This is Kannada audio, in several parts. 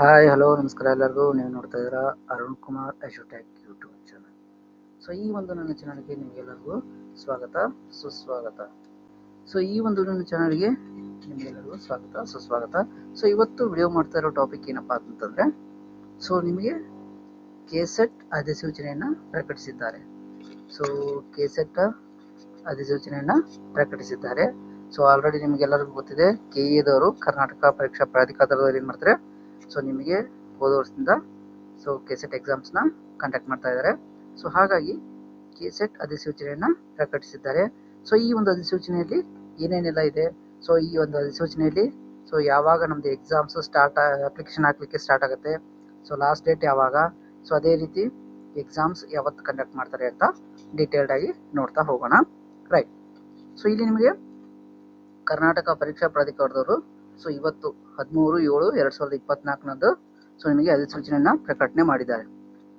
ಹಾಯ್ ಹಲೋ ನಮಸ್ಕಾರ ಎಲ್ಲರಿಗೂ. ನೀವು ನೋಡ್ತಾ ಇದ್ದೀರಾ ಅರುಣ್ ಕುಮಾರ್ ಅಶೋಟ್ಯಾಕ್ ಯೂಟ್ಯೂಬ್ ಚಾನಲ್ ಸೊ ಈ ಒಂದು ನನ್ನ ಚಾನಲ್ಗೆ ನಿಮಗೆಲ್ಲರಿಗೂ ಸ್ವಾಗತ, ಸುಸ್ವಾಗತ. ಸೊ ಈ ಒಂದು ನನ್ನ ಚಾನಲ್ಗೆ ನಿಮಗೆಲ್ಲರಿಗೂ ಸ್ವಾಗತ, ಸುಸ್ವಾಗತ. ಸೊ ಇವತ್ತು ವಿಡಿಯೋ ಮಾಡ್ತಾ ಇರೋ ಟಾಪಿಕ್ ಏನಪ್ಪಾ ಅಂತಂದ್ರೆ ಸೊ ನಿಮಗೆ ಕೆಸೆಟ್ ಅಧಿಸೂಚನೆಯನ್ನು ಪ್ರಕಟಿಸಿದ್ದಾರೆ. ಸೊ ಕೆಸೆಟ್ ಅಧಿಸೂಚನೆಯನ್ನು ಪ್ರಕಟಿಸಿದ್ದಾರೆ. ಸೊ ಆಲ್ರೆಡಿ ನಿಮಗೆಲ್ಲರಿಗೂ ಗೊತ್ತಿದೆ ಕೆ ಎದವರು ಕರ್ನಾಟಕ ಪರೀಕ್ಷಾ ಪ್ರಾಧಿಕಾರದವರು ಏನು ಮಾಡ್ತಾರೆ ಸೊ ನಿಮಗೆ ಹೋದ ವರ್ಷದಿಂದ ಸೊ ಕೆಸೆಟ್ ಎಕ್ಸಾಮ್ಸ್ನ ಕಂಡಕ್ಟ್ ಮಾಡ್ತಾ ಇದ್ದಾರೆ. ಸೊ ಹಾಗಾಗಿ ಕೆಸೆಟ್ ಅಧಿಸೂಚನೆಯನ್ನ ಪ್ರಕಟಿಸಿದ್ದಾರೆ. ಸೊ ಈ ಒಂದು ಅಧಿಸೂಚನೆಯಲ್ಲಿ ಏನೇನೆಲ್ಲ ಇದೆ? ಸೊ ಈ ಒಂದು ಅಧಿಸೂಚನೆಯಲ್ಲಿ ಸೊ ಯಾವಾಗ ನಮ್ಮದು ಎಕ್ಸಾಮ್ಸ್ ಸ್ಟಾರ್ಟ್ ಅಪ್ಲಿಕೇಶನ್ ಹಾಕ್ಲಿಕ್ಕೆ ಸ್ಟಾರ್ಟ್ ಆಗುತ್ತೆ? ಸೊ ಲಾಸ್ಟ್ ಡೇಟ್ ಯಾವಾಗ? ಸೊ ಅದೇ ರೀತಿ ಎಕ್ಸಾಮ್ಸ್ ಯಾವತ್ತು ಕಂಡಕ್ಟ್ ಮಾಡ್ತಾರೆ ಅಂತ ಡೀಟೇಲ್ಡ್ ಆಗಿ ನೋಡ್ತಾ ಹೋಗೋಣ. ರೈಟ್ ಸೊ ಇಲ್ಲಿ ನಿಮಗೆ ಕರ್ನಾಟಕ ಪರೀಕ್ಷಾ ಪ್ರಾಧಿಕಾರದವರು ಸೊ ಇವತ್ತು ಹದಿಮೂರು, ಏಳು, ಎರಡ್ ಸಾವಿರದ ಇಪ್ಪತ್ನಾಲ್ಕನಂದು ಸೊ ನಿಮಗೆ ಅಧಿಸೂಚನೆಯನ್ನ ಪ್ರಕಟಣೆ ಮಾಡಿದ್ದಾರೆ.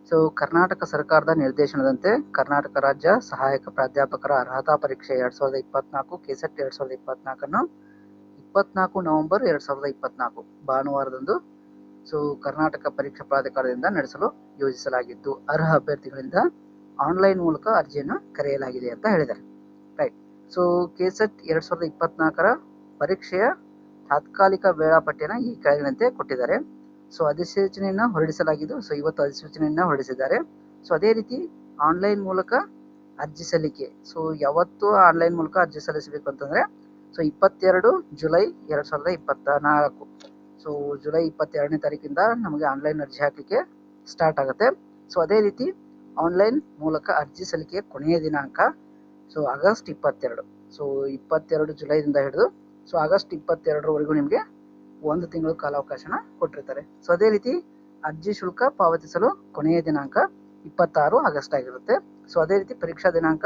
ಸೊ ಕರ್ನಾಟಕ ಸರ್ಕಾರದ ನಿರ್ದೇಶನದಂತೆ ಕರ್ನಾಟಕ ರಾಜ್ಯ ಸಹಾಯಕ ಪ್ರಾಧ್ಯಾಪಕರ ಅರ್ಹತಾ ಪರೀಕ್ಷೆ ಎರಡ್ ಸಾವಿರದ ಇಪ್ಪತ್ನಾಲ್ಕು, ಕೆಸೆಟ್ ಎರಡ್ ಸಾವಿರದ ಇಪ್ಪತ್ನಾಲ್ಕನ್ನು ಇಪ್ಪತ್ನಾಲ್ಕು ನವೆಂಬರ್ ಎರಡ್ ಸಾವಿರದ ಇಪ್ಪತ್ನಾಲ್ಕು, ಭಾನುವಾರದಂದು ಸೊ ಕರ್ನಾಟಕ ಪರೀಕ್ಷಾ ಪ್ರಾಧಿಕಾರದಿಂದ ನಡೆಸಲು ಯೋಜಿಸಲಾಗಿದ್ದು, ಅರ್ಹ ಅಭ್ಯರ್ಥಿಗಳಿಂದ ಆನ್ಲೈನ್ ಮೂಲಕ ಅರ್ಜಿಯನ್ನು ಕರೆಯಲಾಗಿದೆ ಅಂತ ಹೇಳಿದ್ದಾರೆ. ರೈಟ್ ಸೊ ಕೆಸೆಟ್ ಎರಡ್ ಸಾವಿರದ ಇಪ್ಪತ್ನಾಲ್ಕರ ಪರೀಕ್ಷೆಯ ತಾತ್ಕಾಲಿಕ ವೇಳಾಪಟ್ಟಿಯನ್ನು ಈ ಕೆಳಗಿನಂತೆ ಕೊಟ್ಟಿದ್ದಾರೆ. ಸೊ ಅಧಿಸೂಚನೆಯನ್ನು ಹೊರಡಿಸಲಾಗಿದ್ದು ಸೊ ಇವತ್ತು ಅಧಿಸೂಚನೆಯನ್ನು ಹೊರಡಿಸಿದ್ದಾರೆ. ಸೊ ಅದೇ ರೀತಿ ಆನ್ಲೈನ್ ಮೂಲಕ ಅರ್ಜಿ ಸಲ್ಲಿಕೆ. ಸೊ ಯಾವತ್ತು ಆನ್ಲೈನ್ ಮೂಲಕ ಅರ್ಜಿ ಸಲ್ಲಿಸಬೇಕು ಅಂತಂದ್ರೆ ಸೊ ಇಪ್ಪತ್ತೆರಡು ಜುಲೈ ಎರಡು ಸಾವಿರದ ಇಪ್ಪತ್ತ ನಾಲ್ಕು ಸೊ ಜುಲೈ ಇಪ್ಪತ್ತೆರಡನೇ ತಾರೀಕಿಂದ ನಮಗೆ ಆನ್ಲೈನ್ ಅರ್ಜಿ ಹಾಕಲಿಕ್ಕೆ ಸ್ಟಾರ್ಟ್ ಆಗುತ್ತೆ. ಸೊ ಅದೇ ರೀತಿ ಆನ್ಲೈನ್ ಮೂಲಕ ಅರ್ಜಿ ಸಲ್ಲಿಕೆ ಕೊನೆಯ ದಿನಾಂಕ ಸೊ ಆಗಸ್ಟ್ ಇಪ್ಪತ್ತೆರಡು. ಸೊ ಇಪ್ಪತ್ತೆರಡು ಜುಲೈದಿಂದ ಹಿಡಿದು ಸೊ ಆಗಸ್ಟ್ ಇಪ್ಪತ್ತೆರಡರವರೆಗೂ ನಿಮಗೆ ಒಂದು ತಿಂಗಳು ಕಾಲಾವಕಾಶನ ಕೊಟ್ಟಿರ್ತಾರೆ. ಸೊ ಅದೇ ರೀತಿ ಅರ್ಜಿ ಶುಲ್ಕ ಪಾವತಿಸಲು ಕೊನೆಯ ದಿನಾಂಕ ಇಪ್ಪತ್ತಾರು ಆಗಸ್ಟ್ ಆಗಿರುತ್ತೆ. ಸೊ ಅದೇ ರೀತಿ ಪರೀಕ್ಷಾ ದಿನಾಂಕ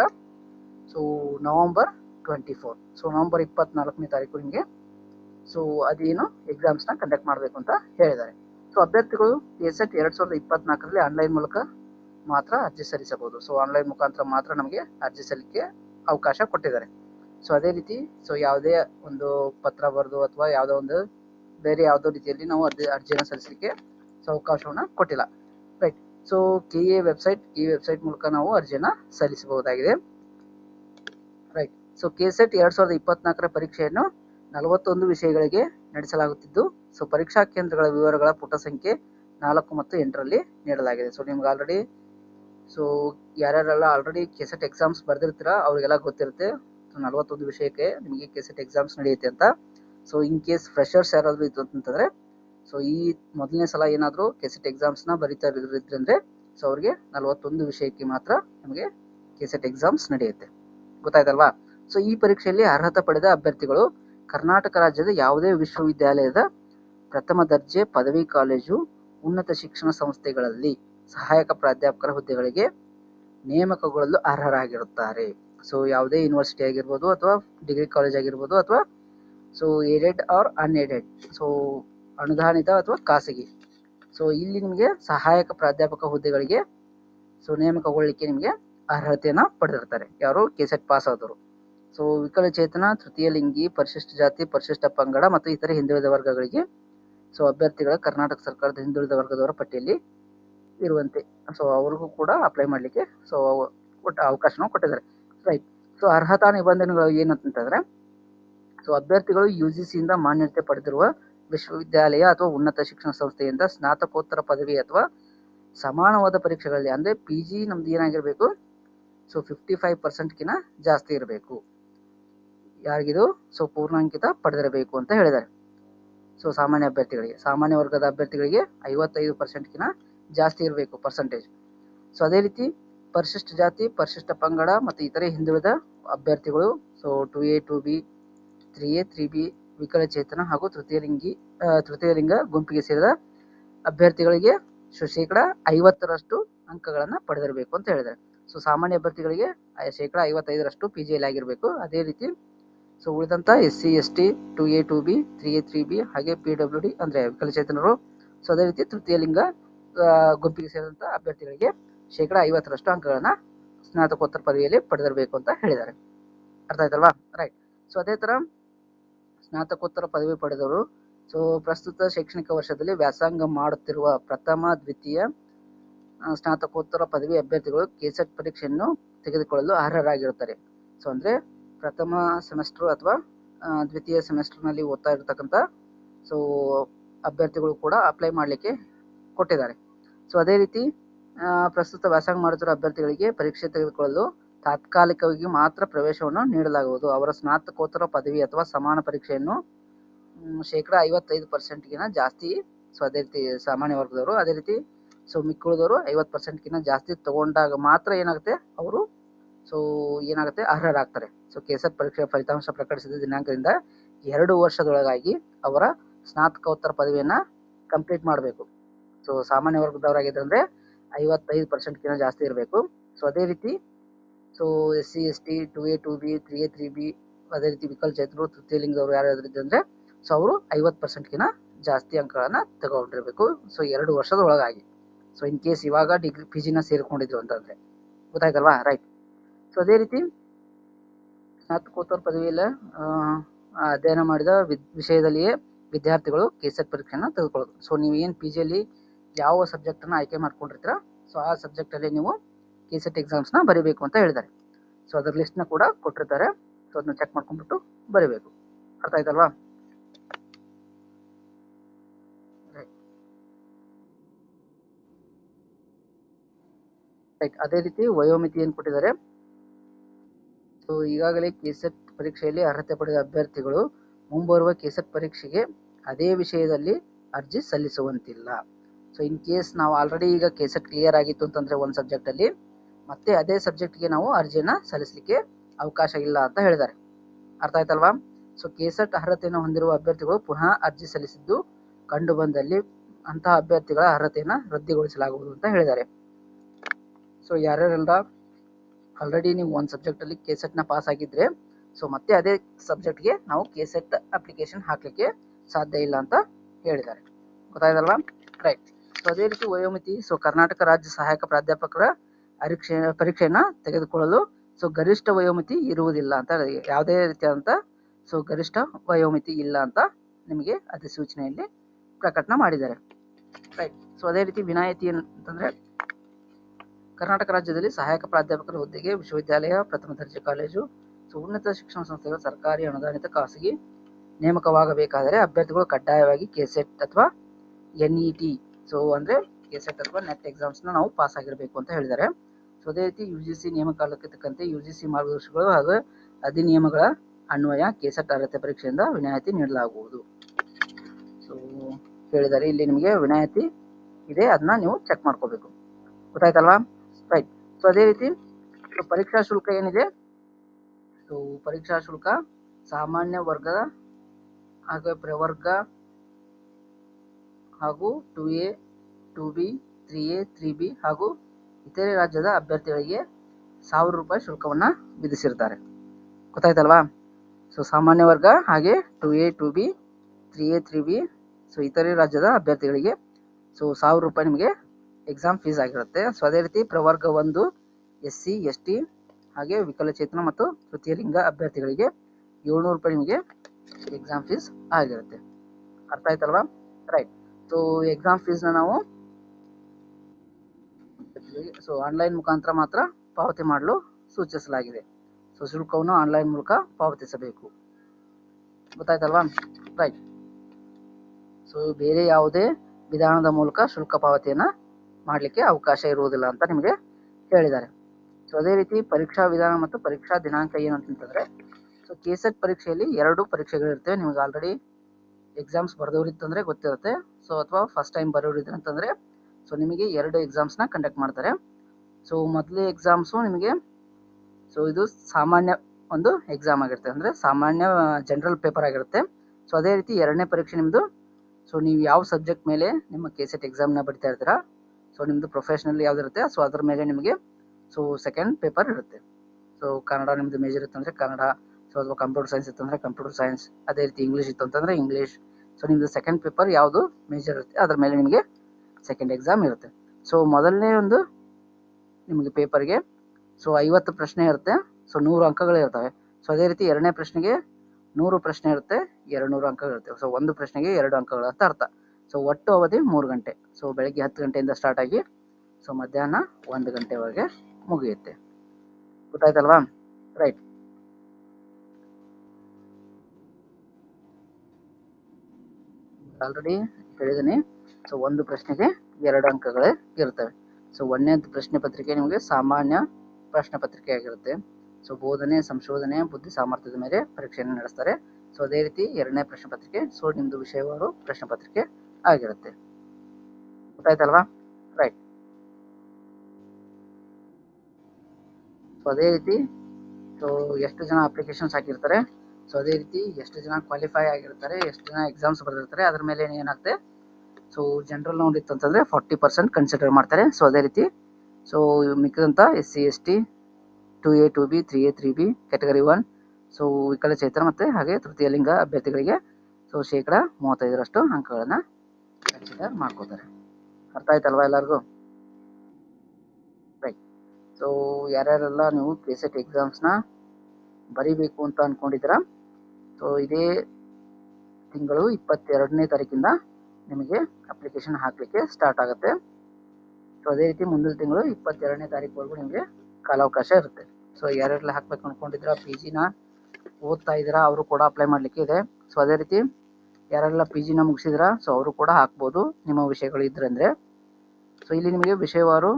so November twenty four. So November ಇಪ್ಪತ್ನಾಲ್ಕನೇ ತಾರೀಕು ನಿಮಗೆ ಸೊ ಅದೇನು ಎಕ್ಸಾಮ್ಸ್ನ ಕಂಡಕ್ಟ್ ಮಾಡಬೇಕು ಅಂತ ಹೇಳಿದ್ದಾರೆ. ಸೊ ಅಭ್ಯರ್ಥಿಗಳು ಎಸೆಟ್ ಎರಡು ಸಾವಿರದ ಇಪ್ಪತ್ನಾಲ್ಕರಲ್ಲಿ ಆನ್ಲೈನ್ ಮೂಲಕ ಮಾತ್ರ ಅರ್ಜಿ ಸಲ್ಲಿಸಬಹುದು. ಸೊ ಆನ್ಲೈನ್ ಮುಖಾಂತರ ಮಾತ್ರ ನಮಗೆ ಅರ್ಜಿ ಸಲ್ಲಿಕೆ ಅವಕಾಶ ಕೊಟ್ಟಿದ್ದಾರೆ. ಸೊ ಅದೇ ರೀತಿ ಸೊ ಯಾವುದೇ ಒಂದು ಪತ್ರ ಬರೆದು ಅಥವಾ ಯಾವುದೋ ಒಂದು ಬೇರೆ ಯಾವುದೋ ರೀತಿಯಲ್ಲಿ ನಾವು ಅರ್ಜಿ, ಅರ್ಜಿಯನ್ನು ಸಲ್ಲಿಸಲಿಕ್ಕೆ ಸೊ ಅವಕಾಶವನ್ನು ಕೊಟ್ಟಿಲ್ಲ. Right so K A website ಈ ವೆಬ್ಸೈಟ್ ಮೂಲಕ ನಾವು ಅರ್ಜಿಯನ್ನು ಸಲ್ಲಿಸಬಹುದಾಗಿದೆ. ರೈಟ್ ಸೊ ಕೆ ಸೆಟ್ ಎರಡು ಸಾವಿರದ ಇಪ್ಪತ್ನಾಲ್ಕರ ಪರೀಕ್ಷೆಯನ್ನು ನಲವತ್ತೊಂದು ವಿಷಯಗಳಿಗೆ ನಡೆಸಲಾಗುತ್ತಿದ್ದು ಸೊ ಪರೀಕ್ಷಾ ಕೇಂದ್ರಗಳ ವಿವರಗಳ ಪುಟ ಸಂಖ್ಯೆ ನಾಲ್ಕು ಮತ್ತು ಎಂಟರಲ್ಲಿ ನೀಡಲಾಗಿದೆ. ಸೊ ನಿಮ್ಗೆ ಆಲ್ರೆಡಿ ಸೊ ಯಾರ್ಯಾರೆಲ್ಲ ಆಲ್ರೆಡಿ ಕೆಸೆಟ್ ಎಕ್ಸಾಮ್ಸ್ ಬರೆದಿರ್ತೀರ, ಅವರಿಗೆಲ್ಲ ಗೊತ್ತಿರುತ್ತೆ. ನಲವತ್ತೊಂದು ವಿಷಯಕ್ಕೆ ನಿಮಗೆ ಕೆಸೆಟ್ ಎಕ್ಸಾಮ್ಸ್ ನಡೆಯುತ್ತೆ ಅಂತ. ಸೊ ಇನ್ ಕೇಸ್ ಫ್ರೆಶರ್ಸ್ ಯಾರಾದರೂ ಇತ್ತು ಅಂತಂದ್ರೆ ಸೊ ಈ ಮೊದಲನೇ ಸಲ ಏನಾದರೂ ಕೆಸೆಟ್ ಎಕ್ಸಾಮ್ಸ್ನ ಬರೀತಾ ಇದ್ರಂದ್ರೆ ಸೊ ಅವ್ರಿಗೆ ನಲವತ್ತೊಂದು ವಿಷಯಕ್ಕೆ ಮಾತ್ರ ನಮಗೆ ಕೆಸೆಟ್ ಎಕ್ಸಾಮ್ಸ್ ನಡೆಯುತ್ತೆ. ಗೊತ್ತಾಯ್ತಲ್ವಾ? ಸೊ ಈ ಪರೀಕ್ಷೆಯಲ್ಲಿ ಅರ್ಹತೆ ಪಡೆದ ಅಭ್ಯರ್ಥಿಗಳು ಕರ್ನಾಟಕ ರಾಜ್ಯದ ಯಾವುದೇ ವಿಶ್ವವಿದ್ಯಾಲಯದ ಪ್ರಥಮ ದರ್ಜೆ ಪದವಿ ಕಾಲೇಜು ಉನ್ನತ ಶಿಕ್ಷಣ ಸಂಸ್ಥೆಗಳಲ್ಲಿ ಸಹಾಯಕ ಪ್ರಾಧ್ಯಾಪಕರ ಹುದ್ದೆಗಳಿಗೆ ನೇಮಕಗೊಳ್ಳಲು ಅರ್ಹರಾಗಿರುತ್ತಾರೆ. ಸೊ ಯಾವುದೇ ಯೂನಿವರ್ಸಿಟಿ ಆಗಿರ್ಬೋದು ಅಥವಾ ಡಿಗ್ರಿ ಕಾಲೇಜ್ ಆಗಿರ್ಬೋದು ಅಥವಾ so aided or unaided so ಅನುದಾನಿತ ಅಥವಾ ಖಾಸಗಿ. ಸೊ ಇಲ್ಲಿ ನಿಮಗೆ ಸಹಾಯಕ ಪ್ರಾಧ್ಯಾಪಕ ಹುದ್ದೆಗಳಿಗೆ ಸೊ ನೇಮಕಗೊಳ್ಳಲಿಕ್ಕೆ ನಿಮಗೆ ಅರ್ಹತೆಯನ್ನು ಪಡೆದಿರ್ತಾರೆ. ಯಾರು? ಕೆಸೆಟ್ ಪಾಸ್ ಆದವರು. ಸೊ ವಿಕಲಚೇತನ, ತೃತೀಯ ಲಿಂಗಿ, ಪರಿಶಿಷ್ಟ ಜಾತಿ, ಪರಿಶಿಷ್ಟ ಪಂಗಡ ಮತ್ತು ಇತರೆ ಹಿಂದುಳಿದ ವರ್ಗಗಳಿಗೆ ಸೊ ಅಭ್ಯರ್ಥಿಗಳ ಕರ್ನಾಟಕ ಸರ್ಕಾರದ ಹಿಂದುಳಿದ ವರ್ಗದವರ ಪಟ್ಟಿಯಲ್ಲಿ ಇರುವಂತೆ. ಸೊ ಅವ್ರಿಗೂ ಕೂಡ ಅಪ್ಲೈ ಮಾಡಲಿಕ್ಕೆ ಸೊ ಕೊಟ್ಟ ಅವಕಾಶನ ಕೊಟ್ಟಿದ್ದಾರೆ. ರೈಟ್ ಸೊ ಅರ್ಹತಾ ನಿಬಂಧನೆಗಳು ಏನಂತಂದ್ರೆ ಸೊ ಅಭ್ಯರ್ಥಿಗಳು ಯು ಜಿ ಸಿಯಿಂದ ಮಾನ್ಯತೆ ಪಡೆದಿರುವ ವಿಶ್ವವಿದ್ಯಾಲಯ ಅಥವಾ ಉನ್ನತ ಶಿಕ್ಷಣ ಸಂಸ್ಥೆಯಿಂದ ಸ್ನಾತಕೋತ್ತರ ಪದವಿ ಅಥವಾ ಸಮಾನವಾದ ಪರೀಕ್ಷೆಗಳಲ್ಲಿ, ಅಂದರೆ ಪಿ ಜಿ ನಮ್ದು ಏನಾಗಿರಬೇಕು? ಸೊ ಫಿಫ್ಟಿ ಫೈವ್ ಪರ್ಸೆಂಟ್ಗಿನ ಜಾಸ್ತಿ ಇರಬೇಕು. ಯಾರಿಗಿದು? ಸೊ ಪೂರ್ಣಾಂಕಿತ ಪಡೆದಿರಬೇಕು ಅಂತ ಹೇಳಿದ್ದಾರೆ. ಸೊ ಸಾಮಾನ್ಯ ಅಭ್ಯರ್ಥಿಗಳಿಗೆ, ಸಾಮಾನ್ಯ ವರ್ಗದ ಅಭ್ಯರ್ಥಿಗಳಿಗೆ ಐವತ್ತೈದು ಪರ್ಸೆಂಟ್ಗಿನ ಜಾಸ್ತಿ ಇರಬೇಕು ಪರ್ಸೆಂಟೇಜ್ ಸೊ ಅದೇ ರೀತಿ ಪರಿಶಿಷ್ಟ ಜಾತಿ, ಪರಿಶಿಷ್ಟ ಪಂಗಡ ಮತ್ತು ಇತರೆ ಹಿಂದುಳಿದ ಅಭ್ಯರ್ಥಿಗಳು. So two A two B three A three B ವಿಕಲಚೇತನ ಹಾಗೂ ತೃತೀಯ ಲಿಂಗಿ ತೃತೀಯ ಲಿಂಗ ಗುಂಪಿಗೆ ಸೇರಿದ ಅಭ್ಯರ್ಥಿಗಳಿಗೆ ಶೇಕಡ ಐವತ್ತರಷ್ಟು ಅಂಕಗಳನ್ನು ಪಡೆದಿರಬೇಕು ಅಂತ ಹೇಳಿದ್ದಾರೆ. ಸೊ ಸಾಮಾನ್ಯ ಅಭ್ಯರ್ಥಿಗಳಿಗೆ ಶೇಕಡ ಐವತ್ತೈದರಷ್ಟು ಪಿ ಜಿ ಆಗಿರಬೇಕು. ಅದೇ ರೀತಿ ಸೊ ಉಳಿದಂಥ S C S T two A two B three A three B ಹಾಗೆ ಪಿ ಡಬ್ಲ್ಯೂ ಡಿ ಅಂದರೆ ವಿಕಲಚೇತನರು. ಸೊ ಅದೇ ರೀತಿ ತೃತೀಯ ಲಿಂಗ ಗುಂಪಿಗೆ ಸೇರಿದಂಥ ಅಭ್ಯರ್ಥಿಗಳಿಗೆ ಶೇಕಡ ಐವತ್ತರಷ್ಟು ಅಂಕಗಳನ್ನ ಸ್ನಾತಕೋತ್ತರ ಪದವಿಯಲ್ಲಿ ಪಡೆದಿರಬೇಕು ಅಂತ ಹೇಳಿದ್ದಾರೆ. ಅರ್ಥ ಆಯ್ತಲ್ವಾ? ರೈಟ್ ಸೊ ಅದೇ ತರ ಸ್ನಾತಕೋತ್ತರ ಪದವಿ ಪಡೆದವರು ಸೊ ಪ್ರಸ್ತುತ ಶೈಕ್ಷಣಿಕ ವರ್ಷದಲ್ಲಿ ವ್ಯಾಸಂಗ ಮಾಡುತ್ತಿರುವ ಪ್ರಥಮ, ದ್ವಿತೀಯ ಸ್ನಾತಕೋತ್ತರ ಪದವಿ ಅಭ್ಯರ್ಥಿಗಳು ಕೆಸೆಟ್ ಪರೀಕ್ಷೆಯನ್ನು ತೆಗೆದುಕೊಳ್ಳಲು ಅರ್ಹರಾಗಿರುತ್ತಾರೆ. ಸೊ ಅಂದ್ರೆ ಪ್ರಥಮ ಸೆಮೆಸ್ಟರ್ ಅಥವಾ ದ್ವಿತೀಯ ಸೆಮೆಸ್ಟರ್ನಲ್ಲಿ ಓದ್ತಾ ಇರತಕ್ಕಂಥ ಸೊ ಅಭ್ಯರ್ಥಿಗಳು ಕೂಡ ಅಪ್ಲೈ ಮಾಡಲಿಕ್ಕೆ ಕೊಟ್ಟಿದ್ದಾರೆ. ಸೊ ಅದೇ ರೀತಿ ಪ್ರಸ್ತುತ ವ್ಯಾಸಂಗ ಮಾಡುತ್ತಿರುವ ಅಭ್ಯರ್ಥಿಗಳಿಗೆ ಪರೀಕ್ಷೆ ತೆಗೆದುಕೊಳ್ಳಲು ತಾತ್ಕಾಲಿಕವಾಗಿ ಮಾತ್ರ ಪ್ರವೇಶವನ್ನು ನೀಡಲಾಗುವುದು. ಅವರ ಸ್ನಾತಕೋತ್ತರ ಪದವಿ ಅಥವಾ ಸಮಾನ ಪರೀಕ್ಷೆಯನ್ನು ಶೇಕಡಾ ಐವತ್ತೈದು ಪರ್ಸೆಂಟ್ಗಿನ ಜಾಸ್ತಿ ಅದೇ ರೀತಿ ಸಾಮಾನ್ಯ ವರ್ಗದವರು, ಅದೇ ರೀತಿ ಸೊ ಮಿಕ್ಕುಳಿದವರು ಐವತ್ತು ಪರ್ಸೆಂಟ್ಗಿಂತ ಜಾಸ್ತಿ ತಗೊಂಡಾಗ ಮಾತ್ರ ಏನಾಗುತ್ತೆ? ಅವರು ಸೊ ಏನಾಗುತ್ತೆ? ಅರ್ಹರಾಗ್ತಾರೆ. ಸೊ ಕೆಸೆಟ್ ಪರೀಕ್ಷೆ ಫಲಿತಾಂಶ ಪ್ರಕಟಿಸಿದ ದಿನಾಂಕದಿಂದ ಎರಡು ವರ್ಷದೊಳಗಾಗಿ ಅವರ ಸ್ನಾತಕೋತ್ತರ ಪದವಿಯನ್ನು ಕಂಪ್ಲೀಟ್ ಮಾಡಬೇಕು. ಸೊ ಸಾಮಾನ್ಯ ವರ್ಗದವರಾಗಿದ್ದರೆ ಐವತ್ತೈದು ಪರ್ಸೆಂಟ್ಗಿಂತ ಜಾಸ್ತಿ ಇರಬೇಕು. ಸೊ ಅದೇ ರೀತಿ so S C S T two A two B three A three B ಅದೇ ರೀತಿ ವಿಕಲಚೇತರು ತೃತೀಯ ಲಿಂಗದವರು ಯಾರ್ಯಾರು ಅಂದ್ರೆ ಸೊ ಅವರು ಐವತ್ತು ಪರ್ಸೆಂಟ್ಗಿಂತ ಜಾಸ್ತಿ ಅಂಕಗಳನ್ನು ತಗೊಂಡಿರ್ಬೇಕು. ಸೊ ಎರಡು ವರ್ಷದ ಒಳಗಾಗಿ ಸೊ ಇನ್ ಕೇಸ್ ಇವಾಗ ಡಿಗ್ರಿ ಪಿ ಜಿನ ಸೇರಿಕೊಂಡಿದ್ರು ಅಂತಂದ್ರೆ. ಗೊತ್ತಾಯ್ತಲ್ವಾ? ರೈಟ್ ಸೊ ಅದೇ ರೀತಿ, ಸ್ನಾತಕೋತ್ತರ ಪದವಿಯಲ್ಲಿ ಅಧ್ಯಯನ ಮಾಡಿದ ವಿಷಯದಲ್ಲಿಯೇ ವಿದ್ಯಾರ್ಥಿಗಳು ಕೆಸೆಟ್ ಪರೀಕ್ಷೆಯನ್ನು ತೆಗೆದುಕೊಳ್ಳೋದು. ಸೊ ನೀವು ಏನು ಪಿ ಜಿಯಲ್ಲಿ ಯಾವ ಸಬ್ಜೆಕ್ಟನ್ನು ಆಯ್ಕೆ ಮಾಡ್ಕೊಂಡಿರ್ತೀರ ಸೊ ಆ ಸಬ್ಜೆಕ್ಟಲ್ಲಿ ನೀವು ಕೆ ಕೆಸೆಟ್ ಎಕ್ಸಾಮ್ಸ್ನ ಬರೀಬೇಕು ಅಂತ ಹೇಳಿದ್ದಾರೆ. ಸೊ ಅದ್ರ ಲಿಸ್ಟ್ನ ಕೂಡ ಕೊಟ್ಟಿರ್ತಾರೆ. ಸೊ ಅದನ್ನ ಚೆಕ್ ಮಾಡ್ಕೊಂಡ್ಬಿಟ್ಟು ಬರೀಬೇಕು. ಅರ್ಥ ಆಯ್ತಲ್ವಾ? ರೈಟ್ ಅದೇ ರೀತಿ ವಯೋಮಿತಿ ಏನು ಕೊಟ್ಟಿದ್ದಾರೆ. ಸೊ ಈಗಾಗಲೇ ಕೆಸೆಟ್ ಪರೀಕ್ಷೆಯಲ್ಲಿ ಅರ್ಹತೆ ಪಡೆದ ಅಭ್ಯರ್ಥಿಗಳು ಮುಂಬರುವ ಕೆಸೆಟ್ ಪರೀಕ್ಷೆಗೆ ಅದೇ ವಿಷಯದಲ್ಲಿ ಅರ್ಜಿ ಸಲ್ಲಿಸುವಂತಿಲ್ಲ. ಸೊ ಇನ್ ಕೇಸ್ ನಾವು ಆಲ್ರೆಡಿ ಈಗ ಕೆಸೆಟ್ ಕ್ಲಿಯರ್ ಆಗಿತ್ತು ಅಂತಂದ್ರೆ ಒಂದು ಸಬ್ಜೆಕ್ಟಲ್ಲಿ ಮತ್ತೆ ಅದೇ ಸಬ್ಜೆಕ್ಟ್ಗೆ ನಾವು ಅರ್ಜಿನ ಸಲ್ಲಿಸಲಿಕ್ಕೆ ಅವಕಾಶ ಇಲ್ಲ ಅಂತ ಹೇಳಿದ್ದಾರೆ. ಅರ್ಥ ಆಯ್ತಲ್ವಾ? ಸೊ ಕೆಸೆಟ್ ಅರ್ಹತೆಯನ್ನು ಹೊಂದಿರುವ ಅಭ್ಯರ್ಥಿಗಳು ಪುನಃ ಅರ್ಜಿ ಸಲ್ಲಿಸಿದ್ದು ಕಂಡು ಬಂದಲ್ಲಿ ಅಂತಹ ಅಭ್ಯರ್ಥಿಗಳ ಅರ್ಹತೆಯನ್ನು ರದ್ದುಗೊಳಿಸಲಾಗುವುದು ಅಂತ ಹೇಳಿದ್ದಾರೆ. ಸೊ ಯಾರ್ಯಾರೆಲ್ಲ ಆಲ್ರೆಡಿ ನೀವು ಒಂದು ಸಬ್ಜೆಕ್ಟಲ್ಲಿ ಕೆ ನ ಪಾಸ್ ಆಗಿದ್ರೆ ಸೊ ಮತ್ತೆ ಅದೇ ಸಬ್ಜೆಕ್ಟ್ಗೆ ನಾವು ಕೆಸೆಟ್ ಅಪ್ಲಿಕೇಶನ್ ಹಾಕಲಿಕ್ಕೆ ಸಾಧ್ಯ ಇಲ್ಲ ಅಂತ ಹೇಳಿದ್ದಾರೆ. ಗೊತ್ತಾಯ್ತಲ್ವಾ? ರೈಟ್ ಸೊ ಅದೇ ರೀತಿ ವಯೋಮಿತಿ ಸೊ ಕರ್ನಾಟಕ ರಾಜ್ಯ ಸಹಾಯಕ ಪ್ರಾಧ್ಯಾಪಕರ ಪರೀಕ್ಷೆ ಪರೀಕ್ಷೆಯನ್ನು ತೆಗೆದುಕೊಳ್ಳಲು ಸೊ ಗರಿಷ್ಠ ವಯೋಮಿತಿ ಇರುವುದಿಲ್ಲ ಅಂತ ಯಾವುದೇ ರೀತಿಯಾದಂಥ ಸೊ ಗರಿಷ್ಠ ವಯೋಮಿತಿ ಇಲ್ಲ ಅಂತ ನಿಮಗೆ ಅಧಿಸೂಚನೆಯಲ್ಲಿ ಪ್ರಕಟಣೆ ಮಾಡಿದ್ದಾರೆ. ರೈಟ್ ಸೊ ಅದೇ ರೀತಿ ವಿನಾಯಿತಿ ಅಂತಂದರೆ, ಕರ್ನಾಟಕ ರಾಜ್ಯದಲ್ಲಿ ಸಹಾಯಕ ಪ್ರಾಧ್ಯಾಪಕರ ಹುದ್ದೆಗೆ ವಿಶ್ವವಿದ್ಯಾಲಯ, ಪ್ರಥಮ ದರ್ಜೆ ಕಾಲೇಜು ಸೊ ಉನ್ನತ ಶಿಕ್ಷಣ ಸಂಸ್ಥೆಗಳು ಸರ್ಕಾರಿ ಅನುದಾನಿತ ಖಾಸಗಿ ನೇಮಕವಾಗಬೇಕಾದರೆ ಅಭ್ಯರ್ಥಿಗಳು ಕಡ್ಡಾಯವಾಗಿ ಕೆಸೆಟ್ ಅಥವಾ ಎನ್ಇಟಿ ಸೊ ಅಂದರೆ ಕೆಸೆಟ್ ಅಥವಾ ನೆಟ್ ಎಕ್ಸಾಮ್ಸ್ನ ನಾವು ಪಾಸ್ ಆಗಿರಬೇಕು ಅಂತ ಹೇಳಿದ್ದಾರೆ ಸೊ ಅದೇ ರೀತಿ ಯು ಜಿ ಸಿ ನೇಮಕಾಲಕ್ಕೆ ತಕ್ಕಂತೆ ಯು ಜಿ ಸಿ ಮಾರ್ಗದರ್ಶಿಗಳು ಹಾಗೂ ಅಧಿನಿಯಮಗಳ ಅನ್ವಯ ಕೆಸೆಟ್ ಅರ್ಹತೆ ಪರೀಕ್ಷೆಯಿಂದ ವಿನಾಯಿತಿ ನೀಡಲಾಗುವುದು. ಸೊ ಹೇಳಿದ್ದಾರೆ ಇಲ್ಲಿ ನಿಮಗೆ ವಿನಾಯಿತಿ ಇದೆ ಅದನ್ನ ನೀವು ಚೆಕ್ ಮಾಡ್ಕೋಬೇಕು. ಗೊತ್ತಾಯ್ತಲ್ವಾ? ರೈಟ್ ಸೊ ಅದೇ ರೀತಿ ಪರೀಕ್ಷಾ ಶುಲ್ಕ ಏನಿದೆ? ಸೊ ಪರೀಕ್ಷಾ ಶುಲ್ಕ ಸಾಮಾನ್ಯ ವರ್ಗದ ಹಾಗೂ ಪ್ರವರ್ಗ ಹಾಗೂ two A two B three A three B ಹಾಗೂ ಇತರೆ ರಾಜ್ಯದ ಅಭ್ಯರ್ಥಿಗಳಿಗೆ ಸಾವಿರ ರೂಪಾಯಿ ಶುಲ್ಕವನ್ನು ವಿಧಿಸಿರ್ತಾರೆ ಗೊತ್ತಾಯ್ತಲ್ವಾ? ಸೊ ಸಾಮಾನ್ಯ ವರ್ಗ ಹಾಗೆ two A two B three A three B so ಇತರೆ ರಾಜ್ಯದ ಅಭ್ಯರ್ಥಿಗಳಿಗೆ ಸೊ ಸಾವಿರ ರೂಪಾಯಿ ನಿಮಗೆ ಎಕ್ಸಾಮ್ ಫೀಸ್ ಆಗಿರುತ್ತೆ. ಸೊ ಅದೇ ರೀತಿ ಪ್ರವರ್ಗ ಒಂದು ಎಸ್ ಸಿ ಎಸ್ ಟಿ ಹಾಗೆ ವಿಕಲಚೇತನ ಮತ್ತು ತೃತೀಯ ಲಿಂಗ ಅಭ್ಯರ್ಥಿಗಳಿಗೆ ಏಳ್ನೂರು ರೂಪಾಯಿ ನಿಮಗೆ ಎಕ್ಸಾಮ್ ಫೀಸ್ ಆಗಿರುತ್ತೆ. ಅರ್ಥ ಆಯ್ತಲ್ವಾ? ರೈಟ್ ಸೊ ಎಕ್ಸಾಮ್ ಫೀಸ್ನ ನಾವು ಸೊ ಆನ್ಲೈನ್ ಮುಖಾಂತರ ಮಾತ್ರ ಪಾವತಿ ಮಾಡಲು ಸೂಚಿಸಲಾಗಿದೆ. ಸೊ ಶುಲ್ಕವನ್ನು ಆನ್ಲೈನ್ ಮೂಲಕ ಪಾವತಿಸಬೇಕು. ಗೊತ್ತಾಯ್ತಲ್ವಾ? ರೈಟ್ ಸೊ ಬೇರೆ ಯಾವುದೇ ವಿಧಾನದ ಮೂಲಕ ಶುಲ್ಕ ಪಾವತಿಯನ್ನು ಮಾಡಲಿಕ್ಕೆ ಅವಕಾಶ ಇರುವುದಿಲ್ಲ ಅಂತ ನಿಮಗೆ ಹೇಳಿದ್ದಾರೆ. ಸೊ ಅದೇ ರೀತಿ ಪರೀಕ್ಷಾ ವಿಧಾನ ಮತ್ತು ಪರೀಕ್ಷಾ ದಿನಾಂಕ ಏನು ಸೊ ಕೆ ಸೆಟ್ ಪರೀಕ್ಷೆಯಲ್ಲಿ ಎರಡು ಪರೀಕ್ಷೆಗಳಿರ್ತವೆ. ನಿಮಗೆ ಆಲ್ರೆಡಿ ಎಕ್ಸಾಮ್ಸ್ ಬರೆದವರಿತ್ತಂದರೆ ಗೊತ್ತಿರುತ್ತೆ. ಸೊ ಅಥವಾ ಫಸ್ಟ್ ಟೈಮ್ ಬರೋರಿದ್ರೆ ಅಂತಂದರೆ ಸೊ ನಿಮಗೆ ಎರಡು ಎಕ್ಸಾಮ್ಸ್ನ ಕಂಡಕ್ಟ್ ಮಾಡ್ತಾರೆ. ಸೊ ಮೊದಲೇ ಎಕ್ಸಾಮ್ಸು ನಿಮಗೆ ಸೊ ಇದು ಸಾಮಾನ್ಯ ಒಂದು ಎಕ್ಸಾಮ್ ಆಗಿರುತ್ತೆ. ಅಂದರೆ ಸಾಮಾನ್ಯ ಜನರಲ್ ಪೇಪರ್ ಆಗಿರುತ್ತೆ. ಸೊ ಅದೇ ರೀತಿ ಎರಡನೇ ಪರೀಕ್ಷೆ ನಿಮ್ಮದು ಸೊ ನೀವು ಯಾವ ಸಬ್ಜೆಕ್ಟ್ ಮೇಲೆ ನಿಮ್ಮ ಕೆ ಸೆಟ್ ಎಕ್ಸಾಮ್ನ ಬರಿತಾ ಇರ್ತೀರಾ ಸೊ ನಿಮ್ಮದು ಪ್ರೊಫೆಷ್ನಲ್ ಯಾವುದಿರುತ್ತೆ ಸೊ ಅದ್ರ ಮೇಲೆ ನಿಮಗೆ ಸೊ ಸೆಕೆಂಡ್ ಪೇಪರ್ ಇರುತ್ತೆ. ಸೊ ಕನ್ನಡ ನಿಮ್ಮದು ಮೇಜರ್ ಇತ್ತು ಅಂದರೆ ಕನ್ನಡ ಸೊ ಅಥವಾ ಕಂಪ್ಯೂಟರ್ ಸೈನ್ಸ್ ಇತ್ತು ಅಂದರೆ ಕಂಪ್ಯೂಟರ್ ಸೈನ್ಸ್ ಅದೇ ರೀತಿ ಇಂಗ್ಲೀಷ್ ಇತ್ತು ಅಂತಂದ್ರೆ ಇಂಗ್ಲೀಷ್ ಸೊ ನಿಮ್ದು ಸೆಕೆಂಡ್ ಪೇಪರ್ ಯಾವುದು? ಮೇಜರ್ ಇರುತ್ತೆ. ಅದ್ರ ಮೇಲೆ ನಿಮಗೆ ಸೆಕೆಂಡ್ ಎಕ್ಸಾಮ್ ಇರುತ್ತೆ. ಸೊ ಮೊದಲನೇ ಒಂದು ನಿಮಗೆ ಪೇಪರ್ಗೆ ಸೊ ಐವತ್ತು ಪ್ರಶ್ನೆ ಇರುತ್ತೆ. ಸೊ ನೂರು ಅಂಕಗಳು ಇರ್ತವೆ. ಸೊ ಅದೇ ರೀತಿ ಎರಡನೇ ಪ್ರಶ್ನೆಗೆ ನೂರು ಪ್ರಶ್ನೆ ಇರುತ್ತೆ ಎರಡು ನೂರು ಅಂಕಗಳಿರುತ್ತೆ ಸೊ ಒಂದು ಪ್ರಶ್ನೆಗೆ ಎರಡು ಅಂಕಗಳು ಅಂತ ಅರ್ಥ. ಸೊ ಒಟ್ಟು ಅವಧಿ ಮೂರು ಗಂಟೆ. ಸೊ ಬೆಳಗ್ಗೆ ಹತ್ತು ಗಂಟೆಯಿಂದ ಸ್ಟಾರ್ಟ್ ಆಗಿ ಸೊ ಮಧ್ಯಾಹ್ನ ಒಂದು ಗಂಟೆವರೆಗೆ ಮುಗಿಯುತ್ತೆ. ಗೊತ್ತಾಯ್ತಲ್ವಾ? ರೈಟ್ ಆಲ್ರೆಡಿ ಹೇಳಿದ್ದೀನಿ. ಸೊ ಒಂದು ಪ್ರಶ್ನೆಗೆ ಎರಡು ಅಂಕಗಳೇ ಇರ್ತವೆ. ಸೊ ಒಂದನೇ ಪ್ರಶ್ನೆ ಪತ್ರಿಕೆ ನಿಮಗೆ ಸಾಮಾನ್ಯ ಪ್ರಶ್ನೆ ಪತ್ರಿಕೆ ಆಗಿರುತ್ತೆ. ಸೊ ಬೋಧನೆ, ಸಂಶೋಧನೆ, ಬುದ್ಧಿ, ಸಾಮರ್ಥ್ಯದ ಮೇಲೆ ಪರೀಕ್ಷೆಯನ್ನು ನಡೆಸ್ತಾರೆ. ಸೊ ಅದೇ ರೀತಿ ಎರಡನೇ ಪ್ರಶ್ನೆ ಪತ್ರಿಕೆ. ಸೊ ನಿಮ್ಮದು ವಿಷಯವಾರು ಪ್ರಶ್ನೆ ಪತ್ರಿಕೆ ಆಗಿರುತ್ತೆ. ಗೊತ್ತಾಯ್ತಲ್ವಾ? ರೈಟ್ ಸೊ ಅದೇ ರೀತಿ ಸೊ ಎಷ್ಟು ಜನ ಅಪ್ಲಿಕೇಶನ್ಸ್ ಹಾಕಿರ್ತಾರೆ? ಸೊ ಅದೇ ರೀತಿ ಎಷ್ಟು ಜನ ಕ್ವಾಲಿಫೈ ಆಗಿರ್ತಾರೆ, ಎಷ್ಟು ಜನ ಎಕ್ಸಾಮ್ಸ್ ಬರೆದಿರ್ತಾರೆ, ಅದ್ರ ಮೇಲೆ ಏನಾಗುತ್ತೆ ಸೊ ಜನರಲ್ ನೋಡಿತ್ತು ಅಂತಂದರೆ ಫಾರ್ಟಿ ಪರ್ಸೆಂಟ್ ಕನ್ಸಿಡರ್ ಮಾಡ್ತಾರೆ. ಸೊ ಅದೇ ರೀತಿ so ಮಿಕ್ಕಿದಂಥ S C S T two A two B three A three B category one so ವಿಕಲಚೇತನ ಮತ್ತು ಹಾಗೆ ತೃತೀಯ ಲಿಂಗ ಅಭ್ಯರ್ಥಿಗಳಿಗೆ ಸೊ ಶೇಕಡ ಮೂವತ್ತೈದರಷ್ಟು ಅಂಕಗಳನ್ನು ಕನ್ಸಿಡರ್ ಮಾಡ್ಕೋತಾರೆ. ಅರ್ಥ ಆಯ್ತಲ್ವಾ ಎಲ್ಲರಿಗೂ? ರೈಟ್ ಸೊ ಯಾರ್ಯಾರೆಲ್ಲ ನೀವು ಕೆ ಸೆಟ್ ಎಕ್ಸಾಮ್ಸ್ನ ಬರಿಬೇಕು ಅಂತ ಅಂದ್ಕೊಂಡಿದ್ದೀರಾ ಸೊ ಇದೇ ತಿಂಗಳು ಇಪ್ಪತ್ತೆರಡನೇ ತಾರೀಕಿಂದ ನಿಮಗೆ ಅಪ್ಲಿಕೇಶನ್ ಹಾಕಲಿಕ್ಕೆ ಸ್ಟಾರ್ಟ್ ಆಗುತ್ತೆ. ಸೊ ಅದೇ ರೀತಿ ಮುಂದಿನ ತಿಂಗಳು ಇಪ್ಪತ್ತೆರಡನೇ ತಾರೀಕುವರೆಗೂ ನಿಮಗೆ ಕಾಲಾವಕಾಶ ಇರುತ್ತೆ. ಸೊ ಯಾರ್ಯಾರೆಲ್ಲ ಹಾಕ್ಬೇಕು ಅಂದ್ಕೊಂಡಿದ್ದೀರಾ ಪಿ ಜಿನ ಓದ್ತಾ ಇದ್ದೀರಾ, ಅವರು ಕೂಡ ಅಪ್ಲೈ ಮಾಡಲಿಕ್ಕೆ ಇದೆ. ಸೊ ಅದೇ ರೀತಿ ಯಾರೆಲ್ಲ ಪಿ ಜಿನ ಮುಗಿಸಿದ್ರ ಸೊ ಅವರು ಕೂಡ ಹಾಕ್ಬೋದು ನಿಮ್ಮ ವಿಷಯಗಳು ಇದ್ರೆ ಅಂದರೆ. ಸೊ ಇಲ್ಲಿ ನಿಮಗೆ ವಿಷಯವಾರು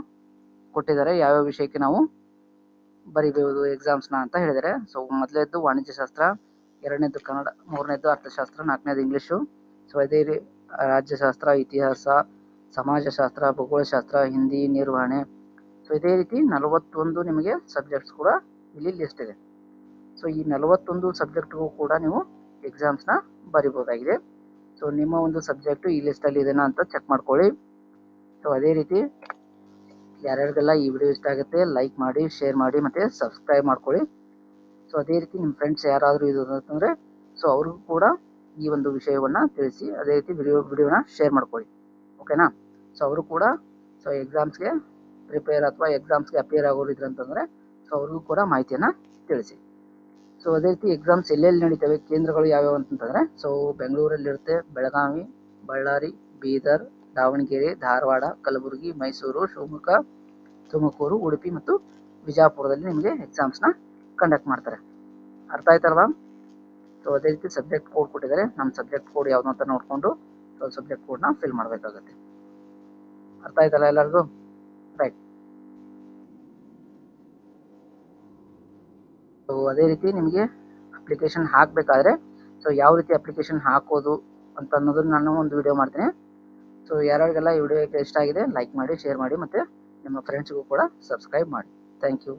ಕೊಟ್ಟಿದ್ದಾರೆ. ಯಾವ್ಯಾವ ವಿಷಯಕ್ಕೆ ನಾವು ಬರಿಬಹುದು ಎಕ್ಸಾಮ್ಸ್ನ ಅಂತ ಹೇಳಿದ್ದಾರೆ. ಸೊ ಮೊದಲೇದ್ದು ವಾಣಿಜ್ಯ ಶಾಸ್ತ್ರ ಎರಡನೇದು ಕನ್ನಡ, ಮೂರನೇದು ಅರ್ಥಶಾಸ್ತ್ರ, ನಾಲ್ಕನೇದು ಇಂಗ್ಲೀಷು. ಸೊ ಅದೇ ರೀ ರಾಜ್ಯಶಾಸ್ತ್ರ, ಇತಿಹಾಸ, ಸಮಾಜಶಾಸ್ತ್ರ, ಭೂಗೋಳಶಾಸ್ತ್ರ, ಹಿಂದಿ ನಿರ್ವಹಣೆ. ಸೊ ಇದೇ ರೀತಿ ನಲವತ್ತೊಂದು ನಿಮಗೆ ಸಬ್ಜೆಕ್ಟ್ಸ್ ಕೂಡ ಇಲ್ಲಿ ಲಿಸ್ಟ್ ಇದೆ. ಸೊ ಈ ನಲವತ್ತೊಂದು ಸಬ್ಜೆಕ್ಟ್ಗೂ ಕೂಡ ನೀವು ಎಕ್ಸಾಮ್ಸ್ನ ಬರಿಬೋದಾಗಿದೆ. ಸೊ ನಿಮ್ಮ ಒಂದು ಸಬ್ಜೆಕ್ಟು ಈ ಲಿಸ್ಟಲ್ಲಿ ಇದೆನಾ ಅಂತ ಚೆಕ್ ಮಾಡ್ಕೊಳ್ಳಿ. ಸೊ ಅದೇ ರೀತಿ ಯಾರ್ಯಾರಿಗೆಲ್ಲ ಈ ವಿಡಿಯೋ ಇಷ್ಟ ಆಗುತ್ತೆ ಲೈಕ್ ಮಾಡಿ ಶೇರ್ ಮಾಡಿ ಮತ್ತು ಸಬ್ಸ್ಕ್ರೈಬ್ ಮಾಡ್ಕೊಳ್ಳಿ. ಸೊ ಅದೇ ರೀತಿ ನಿಮ್ಮ ಫ್ರೆಂಡ್ಸ್ ಯಾರಾದರೂ ಇದು ಅಂತಂದರೆ ಸೊ ಅವ್ರಿಗೂ ಕೂಡ ಈ ಒಂದು ವಿಷಯವನ್ನು ತಿಳಿಸಿ, ಅದೇ ರೀತಿ ವಿಡಿಯೋ ವಿಡಿಯೋನ ಶೇರ್ ಮಾಡ್ಕೊಳ್ಳಿ. ಓಕೆನಾ ಸೊ ಅವರು ಕೂಡ ಸೊ ಎಕ್ಸಾಮ್ಸ್ಗೆ ಪ್ರಿಪೇರ್ ಅಥವಾ ಎಕ್ಸಾಮ್ಸ್ಗೆ ಅಪಿಯರ್ ಆಗೋರು ಇದ್ರೆ ಅಂತಂದರೆ ಸೊ ಅವ್ರಿಗೂ ಕೂಡ ಮಾಹಿತಿಯನ್ನು ತಿಳಿಸಿ. ಸೊ ಅದೇ ರೀತಿ ಎಕ್ಸಾಮ್ಸ್ ಎಲ್ಲೆಲ್ಲಿ ನಡೀತವೆ, ಕೇಂದ್ರಗಳು ಯಾವ್ಯಾವ ಅಂತಂದರೆ ಸೊ ಬೆಂಗಳೂರಲ್ಲಿರುತ್ತೆ ಬೆಳಗಾವಿ, ಬಳ್ಳಾರಿ, ಬೀದರ್, ದಾವಣಗೆರೆ, ಧಾರವಾಡ, ಕಲಬುರಗಿ, ಮೈಸೂರು, ಶಿವಮೊಗ್ಗ, ತುಮಕೂರು, ಉಡುಪಿ ಮತ್ತು ಬಿಜಾಪುರದಲ್ಲಿ ನಿಮಗೆ ಎಕ್ಸಾಮ್ಸ್ನ ಕಂಡಕ್ಟ್ ಮಾಡ್ತಾರೆ. ಅರ್ಥ ಆಯ್ತಲ್ವಾ? ಸೊ ಅದೇ ರೀತಿ ಸಬ್ಜೆಕ್ಟ್ ಕೋಡ್ ಕೊಟ್ಟಿದ್ದಾರೆ. ನಮ್ಮ ಸಬ್ಜೆಕ್ಟ್ ಕೋಡ್ ಯಾವ್ದು ಅಂತ ನೋಡಿಕೊಂಡು ಸೊ ಸಬ್ಜೆಕ್ಟ್ ಕೋಡ್ನ ಫಿಲ್ ಮಾಡಬೇಕಾಗತ್ತೆ. ಅರ್ಥ ಆಯ್ತಲ್ಲ ಎಲ್ಲರಿಗೂ? ರೈಟ್ ಸೊ ಅದೇ ರೀತಿ ನಿಮಗೆ ಅಪ್ಲಿಕೇಶನ್ ಹಾಕಬೇಕಾದ್ರೆ ಸೊ ಯಾವ ರೀತಿ ಅಪ್ಲಿಕೇಶನ್ ಹಾಕೋದು ಅಂತ ಅನ್ನೋದನ್ನ ನಾನು ಒಂದು ವಿಡಿಯೋ ಮಾಡ್ತೀನಿ. ಸೊ ಯಾರ್ಯಾರಿಗೆಲ್ಲ ಈ ವಿಡಿಯೋ ಇಷ್ಟ ಆಗಿದೆ ಲೈಕ್ ಮಾಡಿ ಶೇರ್ ಮಾಡಿ ಮತ್ತು ನಿಮ್ಮ ಫ್ರೆಂಡ್ಸ್ಗೂ ಕೂಡ ಸಬ್ಸ್ಕ್ರೈಬ್ ಮಾಡಿ. Thank you